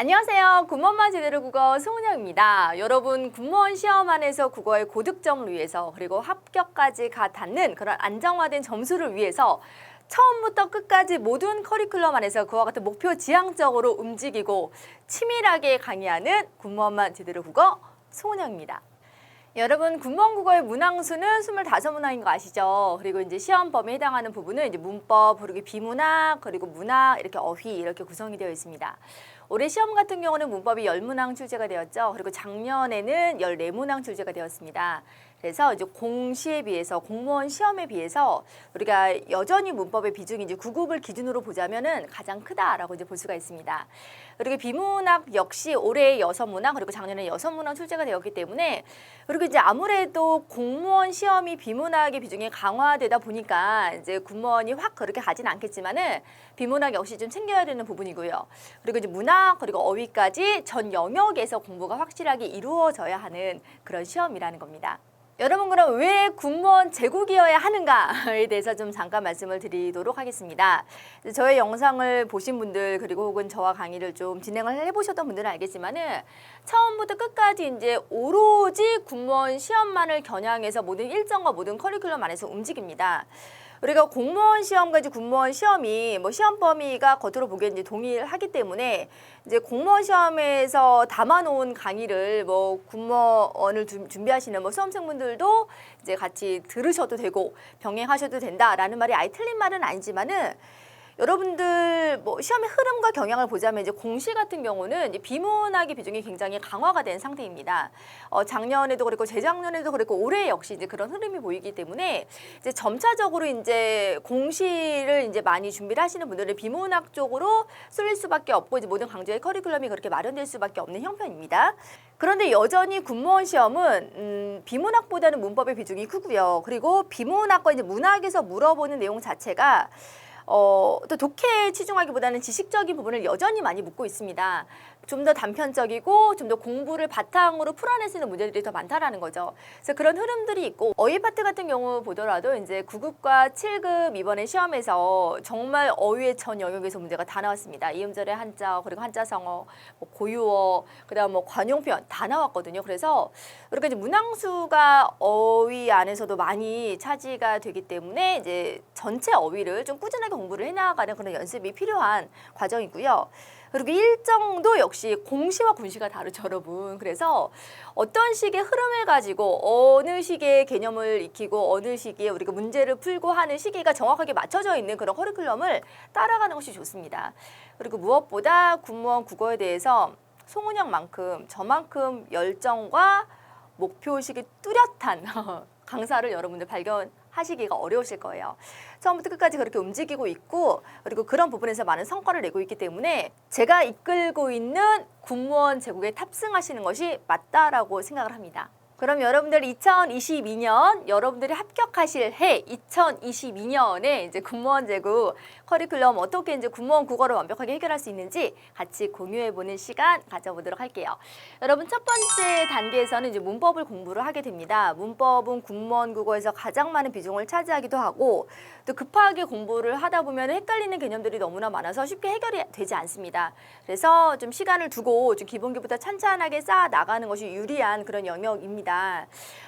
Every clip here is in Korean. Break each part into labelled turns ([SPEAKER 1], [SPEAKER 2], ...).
[SPEAKER 1] 안녕하세요. 군무원만 제대로 국어 송은영입니다. 여러분 군무원 시험 안에서 국어의 고득점을 위해서 그리고 합격까지 가 닿는 그런 안정화된 점수를 위해서 처음부터 끝까지 모든 커리큘럼 안에서 그와 같은 목표 지향적으로 움직이고 치밀하게 강의하는 군무원만 제대로 국어 송은영입니다. 여러분 군무원 국어의 문항수는 25문항인 거 아시죠? 그리고 이제 시험 범위에 해당하는 부분은 이제 문법, 그리고 비문학, 그리고 문학 이렇게 어휘 이렇게 구성이 되어 있습니다. 올해 시험 같은 경우는 문법이 10문항 출제가 되었죠. 그리고 작년에는 14문항 출제가 되었습니다. 그래서 이제 공시에 비해서 공무원 시험에 비해서 우리가 여전히 문법의 비중이 이제 9급을 기준으로 보자면은 가장 크다라고 이제 볼 수가 있습니다. 그리고 비문학 역시 올해 여섯 문항 그리고 작년에 여섯 문항 출제가 되었기 때문에 그리고 이제 아무래도 공무원 시험이 비문학의 비중이 강화되다 보니까 이제 군무원이 확 그렇게 가진 않겠지만은 비문학 역시 좀 챙겨야 되는 부분이고요. 그리고 이제 문학 그리고 어휘까지 전 영역에서 공부가 확실하게 이루어져야 하는 그런 시험이라는 겁니다. 여러분 그럼 왜 군무원 제국이어야 하는가에 대해서 좀 잠깐 말씀을 드리도록 하겠습니다. 저의 영상을 보신 분들 그리고 혹은 저와 강의를 좀 진행을 해보셨던 분들은 알겠지만은 처음부터 끝까지 이제 오로지 군무원 시험만을 겨냥해서 모든 일정과 모든 커리큘럼 안에서 움직입니다. 우리가 공무원 시험과 이제 군무원 시험이 뭐 시험 범위가 겉으로 보기엔 이제 동일하기 때문에 이제 공무원 시험에서 담아놓은 강의를 뭐 군무원을 준- 준비하시는 뭐 수험생분들도 이제 같이 들으셔도 되고 병행하셔도 된다라는 말이 아예 틀린 말은 아니지만은 여러분들 뭐 시험의 흐름과 경향을 보자면 이제 공시 같은 경우는 비문학의 비중이 굉장히 강화가 된 상태입니다. 어, 작년에도 그랬고 재작년에도 그랬고 올해 역시 이제 그런 흐름이 보이기 때문에 이제 점차적으로 이제 공시를 이제 많이 준비를 하시는 분들은 비문학 쪽으로 쏠릴 수밖에 없고 이제 모든 강좌의 커리큘럼이 그렇게 마련될 수밖에 없는 형편입니다. 그런데 여전히 군무원 시험은 음, 비문학보다는 문법의 비중이 크고요. 그리고 비문학과 이제 문학에서 물어보는 내용 자체가 어, 또 독해에 치중하기보다는 지식적인 부분을 여전히 많이 묻고 있습니다. 좀 더 단편적이고 좀 더 공부를 바탕으로 있는 문제들이 더 많다라는 거죠. 그래서 그런 흐름들이 있고 어휘 파트 같은 경우 보더라도 이제 9급과 7급 이번에 시험에서 정말 어휘의 전 영역에서 문제가 다 나왔습니다. 이음절의 한자 그리고 한자성어, 뭐 고유어, 그다음 뭐 관용표현 다 나왔거든요. 그래서 우리가 이제 문항수가 어휘 안에서도 많이 차지가 되기 때문에 이제 전체 어휘를 좀 꾸준하게 공부를 해나가는 그런 연습이 필요한 과정이고요. 그리고 일정도 역시 공시와 군시가 다르죠, 여러분. 그래서 어떤 식의 흐름을 가지고 어느 식의 개념을 익히고 어느 시기에 우리가 문제를 풀고 하는 시기가 정확하게 맞춰져 있는 그런 커리큘럼을 따라가는 것이 좋습니다. 그리고 무엇보다 군무원 국어에 대해서 송은영만큼 저만큼 열정과 목표의식이 뚜렷한 강사를 여러분들 발견 하시기가 어려우실 거예요. 처음부터 끝까지 그렇게 움직이고 있고 그리고 그런 부분에서 많은 성과를 내고 있기 때문에 제가 이끌고 있는 군무원 제국에 탑승하시는 것이 맞다라고 생각을 합니다. 그럼 여러분들 2022년 여러분들이 합격하실 해 2022년에 이제 군무원 제국 커리큘럼 어떻게 이제 군무원 국어를 완벽하게 해결할 수 있는지 같이 공유해 보는 시간 가져보도록 할게요. 여러분 첫 번째 단계에서는 이제 문법을 공부를 하게 됩니다. 문법은 군무원 국어에서 가장 많은 비중을 차지하기도 하고 또 급하게 공부를 하다 보면 헷갈리는 개념들이 너무나 많아서 쉽게 해결이 되지 않습니다. 그래서 좀 시간을 두고 좀 기본기부터 찬찬하게 쌓아 나가는 것이 유리한 그런 영역입니다.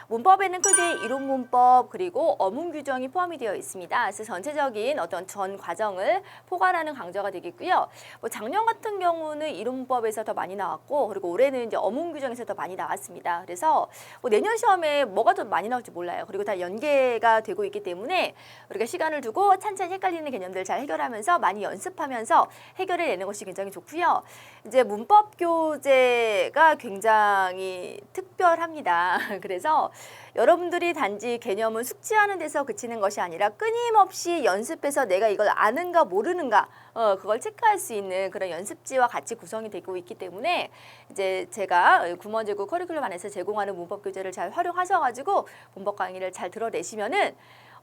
[SPEAKER 1] 문법에는 크게 이론 문법 그리고 어문 규정이 포함이 되어 있습니다. 그래서 전체적인 어떤 전 과정을 포괄하는 강좌가 되겠고요. 뭐 작년 같은 경우는 이론 문법에서 더 많이 나왔고 그리고 올해는 이제 어문 규정에서 더 많이 나왔습니다. 그래서 뭐 내년 시험에 뭐가 더 많이 나올지 몰라요. 그리고 다 연계가 되고 있기 때문에 우리가 시간을 두고 찬찬히 헷갈리는 개념들 잘 해결하면서 많이 연습하면서 해결해 내는 것이 굉장히 좋고요. 이제 문법 교재가 굉장히 특별합니다. 그래서 여러분들이 단지 개념을 숙지하는 데서 그치는 것이 아니라 끊임없이 연습해서 내가 이걸 아는가 모르는가 어, 그걸 체크할 수 있는 그런 연습지와 같이 구성이 되고 있기 때문에 이제 제가 구먼제국 커리큘럼 안에서 제공하는 문법 교재를 잘 활용하셔 가지고 문법 강의를 잘 들어내시면은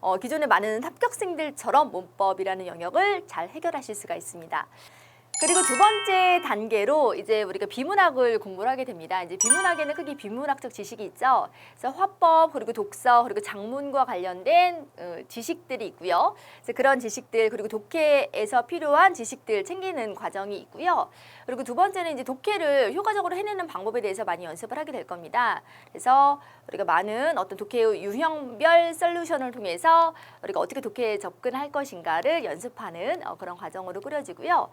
[SPEAKER 1] 어, 기존의 많은 합격생들처럼 문법이라는 영역을 잘 해결하실 수가 있습니다. 그리고 두 번째 단계로 이제 우리가 비문학을 공부를 하게 됩니다. 이제 비문학에는 크게 비문학적 지식이 있죠. 그래서 화법 그리고 독서 그리고 작문과 관련된 어, 지식들이 있고요. 그래서 그런 지식들 그리고 독해에서 필요한 지식들 챙기는 과정이 있고요. 그리고 두 번째는 이제 독해를 효과적으로 해내는 방법에 대해서 많이 연습을 하게 될 겁니다. 그래서 우리가 많은 어떤 독해의 유형별 솔루션을 통해서 우리가 어떻게 독해에 접근할 것인가를 연습하는 어, 그런 과정으로 꾸려지고요.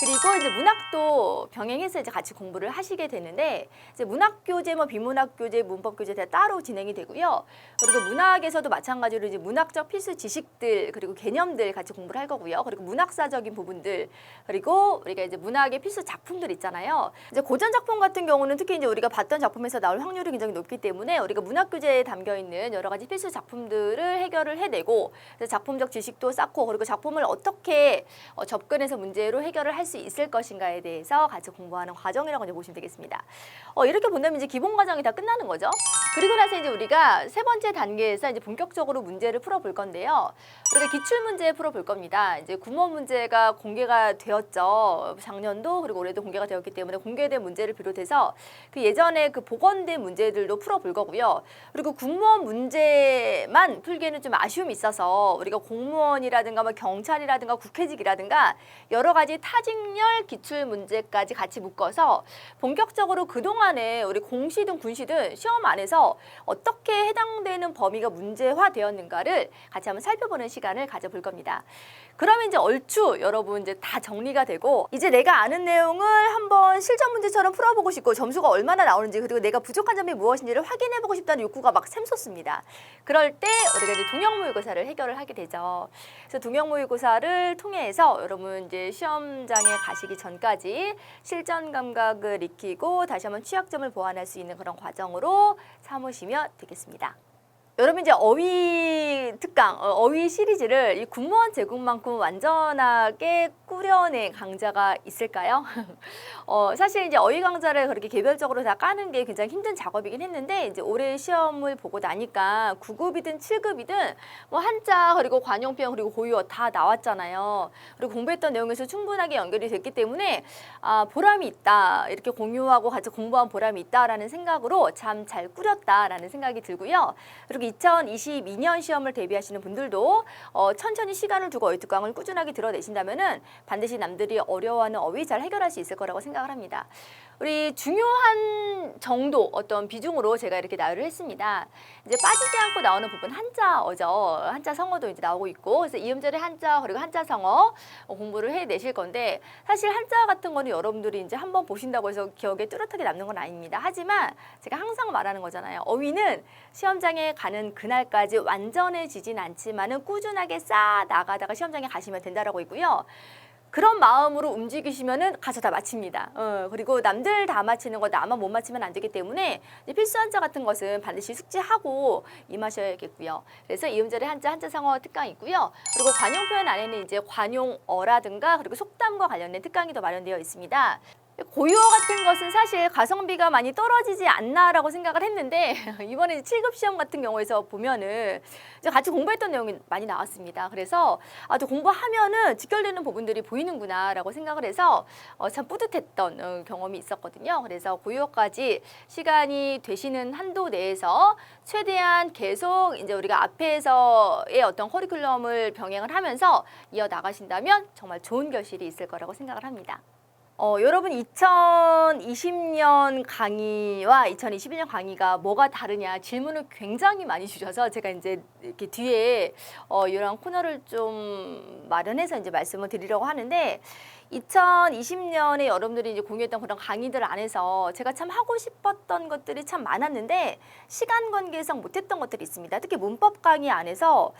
[SPEAKER 1] 그리고 이제 문학도 병행해서 이제 같이 공부를 하시게 되는데 이제 문학 교재, 뭐 비문학 교재, 문법 교재 다 따로 진행이 되고요. 그리고 문학에서도 마찬가지로 이제 문학적 필수 지식들 그리고 개념들 같이 공부를 할 거고요. 그리고 문학사적인 부분들 그리고 우리가 이제 문학의 필수 작품들 있잖아요. 이제 고전 작품 같은 경우는 특히 이제 우리가 봤던 작품에서 나올 확률이 굉장히 높기 때문에 우리 가 문학 교재에 담겨 있는 여러 가지 필수 작품들을 해결을 해내고 작품적 지식도 쌓고 그리고 작품을 어떻게 어, 접근해서 문제로 해결을 할 수 있을 것인가에 대해서 같이 공부하는 과정이라고 이제 보시면 되겠습니다. 어, 이렇게 본다면 이제 기본 과정이 다 끝나는 거죠. 그리고 나서 이제 우리가 세 번째 단계에서 이제 본격적으로 문제를 풀어볼 건데요. 우리가 기출 문제 풀어볼 겁니다. 이제 구몬 문제가 공개가 되었죠. 작년도 그리고 올해도 공개가 되었기 때문에 공개된 문제를 비롯해서 그 예전에 그 복원된 문제들도 풀어볼 거고요. 그리고 공무원 문제만 풀기에는 좀 아쉬움이 있어서 우리가 공무원이라든가 뭐 경찰이라든가 국회직이라든가 여러 가지 타직렬 기출 문제까지 같이 묶어서 본격적으로 그동안에 우리 공시든 군시든 시험 안에서 어떻게 해당되는 범위가 문제화되었는가를 같이 한번 살펴보는 시간을 가져볼 겁니다. 그러면 이제 얼추 여러분 이제 다 정리가 되고 이제 내가 아는 내용을 한번 실전 문제처럼 풀어보고 싶고 점수가 얼마나 나오는지 그리고 내가 부족한 점이 무엇인지를 확인해보고 싶다는 욕구가 막 샘솟습니다. 그럴 때 우리가 이제 동형 모의고사를 해결을 하게 되죠. 그래서 동형 모의고사를 통해서 여러분 이제 시험장에 가시기 전까지 실전 감각을 익히고 다시 한번 취약점을 보완할 수 있는 그런 과정으로 삼으시면 되겠습니다. 여러분 이제 어휘 특강, 어, 어휘 시리즈를 이 군무원 제국만큼 완전하게 꾸려낸 강좌가 있을까요? 어, 사실 이제 어휘 강좌를 그렇게 개별적으로 다 까는 게 굉장히 힘든 작업이긴 했는데 이제 올해 시험을 보고 나니까 9급이든 7급이든 뭐 한자 그리고 관용편 그리고 고유어 다 나왔잖아요. 그리고 공부했던 내용에서 충분하게 연결이 됐기 때문에 아, 보람이 있다. 이렇게 공유하고 같이 공부한 보람이 있다라는 생각으로 참 잘 꾸렸다라는 생각이 들고요. 그리고 2022년 시험을 대비하시는 분들도 어, 천천히 시간을 두고 어휘 특강을 꾸준하게 들어내신다면 은 반드시 남들이 어려워하는 어휘 잘 해결할 수 있을 거라고 생각을 합니다. 우리 중요한 정도 어떤 비중으로 제가 이렇게 나열을 했습니다. 이제 빠지지 않고 나오는 부분 한자어죠. 한자 성어도 이제 나오고 있고 그래서 이음절의 한자 그리고 한자 성어 어, 공부를 해내실 건데 사실 한자 같은 거는 여러분들이 이제 한번 보신다고 해서 기억에 뚜렷하게 남는 건 아닙니다. 하지만 제가 항상 말하는 거잖아요. 어휘는 시험장에 가는 그날까지 완전해지진 않지만은 꾸준하게 쌓아 나가다가 시험장에 가시면 된다라고 있고요. 그런 마음으로 움직이시면은 가서 다 마칩니다. 어, 그리고 남들 다 마치는 거 나만 못 마치면 안 되기 때문에 이제 필수 한자 같은 것은 반드시 숙지하고 임하셔야겠고요. 그래서 이음절의 한자 한자 상어 특강이 있고요. 그리고 관용 표현 안에는 이제 관용어라든가 그리고 속담과 관련된 특강이 더 마련되어 있습니다. 고유어 같은 것은 사실 가성비가 많이 떨어지지 않나라고 생각을 했는데 이번에 7급 시험 같은 경우에서 보면은 이제 같이 공부했던 내용이 많이 나왔습니다. 그래서 아, 또 공부하면은 직결되는 부분들이 보이는구나라고 생각을 해서 어, 참 뿌듯했던 어, 경험이 있었거든요. 그래서 고유어까지 시간이 되시는 한도 내에서 최대한 계속 이제 우리가 앞에서의 어떤 커리큘럼을 병행을 하면서 이어 나가신다면 정말 좋은 결실이 있을 거라고 생각을 합니다. 어, 여러분 2020년 강의와 2021년 강의가 뭐가 다르냐 질문을 굉장히 많이 주셔서 제가 이제 이렇게 뒤에 어, 이런 코너를 좀 마련해서 이제 말씀을 드리려고 하는데 2020년에 여러분들이 이제 공유했던 그런 강의들 안에서 제가 참 하고 싶었던 것들이 참 많았는데 시간 관계상 못했던 것들이 있습니다. 특히 문법 강의 안에서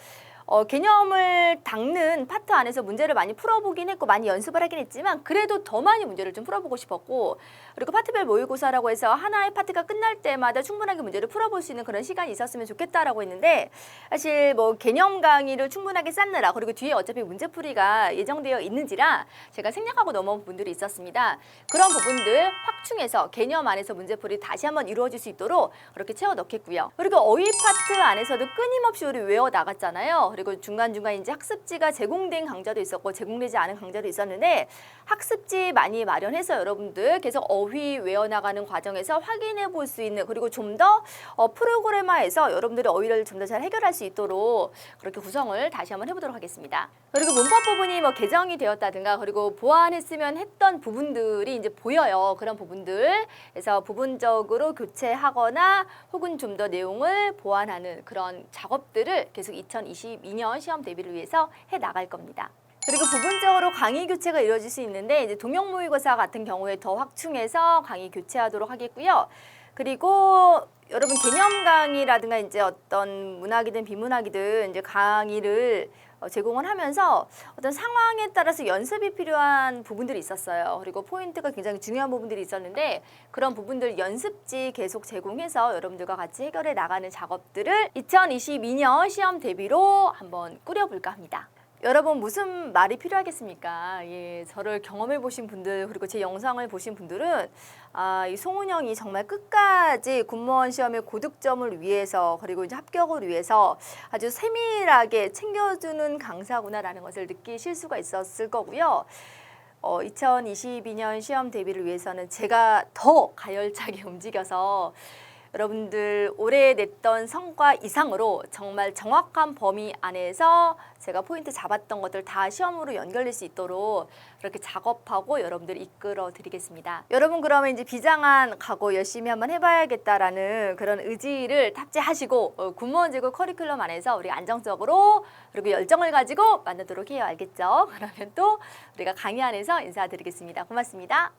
[SPEAKER 1] 어, 개념을 닦는 파트 안에서 문제를 많이 풀어보긴 했고 많이 연습을 하긴 했지만 그래도 더 많이 문제를 좀 풀어보고 싶었고 그리고 파트별 모의고사라고 해서 하나의 파트가 끝날 때마다 충분하게 문제를 풀어볼 수 있는 그런 시간이 있었으면 좋겠다라고 했는데 사실 뭐 개념 강의를 충분하게 쌓느라 그리고 뒤에 어차피 문제풀이가 예정되어 있는지라 제가 생략하고 넘어온 부분들이 있었습니다. 그런 부분들 확충해서 개념 안에서 문제풀이 다시 한번 이루어질 수 있도록 그렇게 채워 넣겠고요. 그리고 어휘 파트 안에서도 끊임없이 우리 외워 나갔잖아요. 그리고 중간중간 이제 학습지가 제공된 강좌도 있었고 제공되지 않은 강좌도 있었는데 학습지 많이 마련해서 여러분들 계속 어휘 외워나가는 과정에서 확인해 볼 수 있는 그리고 좀 더 어, 프로그래머에서 여러분들의 어휘를 좀 더 잘 해결할 수 있도록 그렇게 구성을 다시 한번 해보도록 하겠습니다. 그리고 문법 부분이 뭐 개정이 되었다든가 그리고 보완했으면 했던 부분들이 이제 보여요. 그런 부분들. 그래서 부분적으로 교체하거나 혹은 좀 더 내용을 보완하는 그런 작업들을 계속 2022년 시험 대비를 위해서 해 나갈 겁니다. 그리고 부분적으로 강의 교체가 이루어질 수 있는데 이제 동영 모의고사 같은 경우에 더 확충해서 강의 교체하도록 하겠고요. 그리고 여러분 개념 강의라든가 이제 어떤 문학이든 비문학이든 이제 강의를 어, 제공을 하면서 어떤 상황에 따라서 연습이 필요한 부분들이 있었어요. 그리고 포인트가 굉장히 중요한 부분들이 있었는데 그런 부분들 연습지 계속 제공해서 여러분들과 같이 해결해 나가는 작업들을 2022년 시험 대비로 한번 꾸려볼까 합니다. 여러분 무슨 말이 필요하겠습니까? 예, 저를 경험해 보신 분들 그리고 제 영상을 보신 분들은 아, 이 송은영이 정말 끝까지 군무원 시험의 고득점을 위해서 그리고 이제 합격을 위해서 아주 세밀하게 챙겨주는 강사구나라는 것을 느끼실 수가 있었을 거고요. 어, 2022년 시험 대비를 위해서는 제가 더 가열차게 움직여서 여러분들 올해 냈던 성과 이상으로 정말 정확한 범위 안에서 제가 포인트 잡았던 것들 다 시험으로 연결될 수 있도록 그렇게 작업하고 여러분들 이끌어 드리겠습니다. 여러분 그러면 이제 비장한 각오 열심히 한번 해봐야겠다라는 그런 의지를 탑재하시고 어, 군무원 제고 커리큘럼 안에서 우리 안정적으로 그리고 열정을 가지고 만나도록 해요. 알겠죠? 그러면 또 우리가 강의 안에서 인사드리겠습니다. 고맙습니다.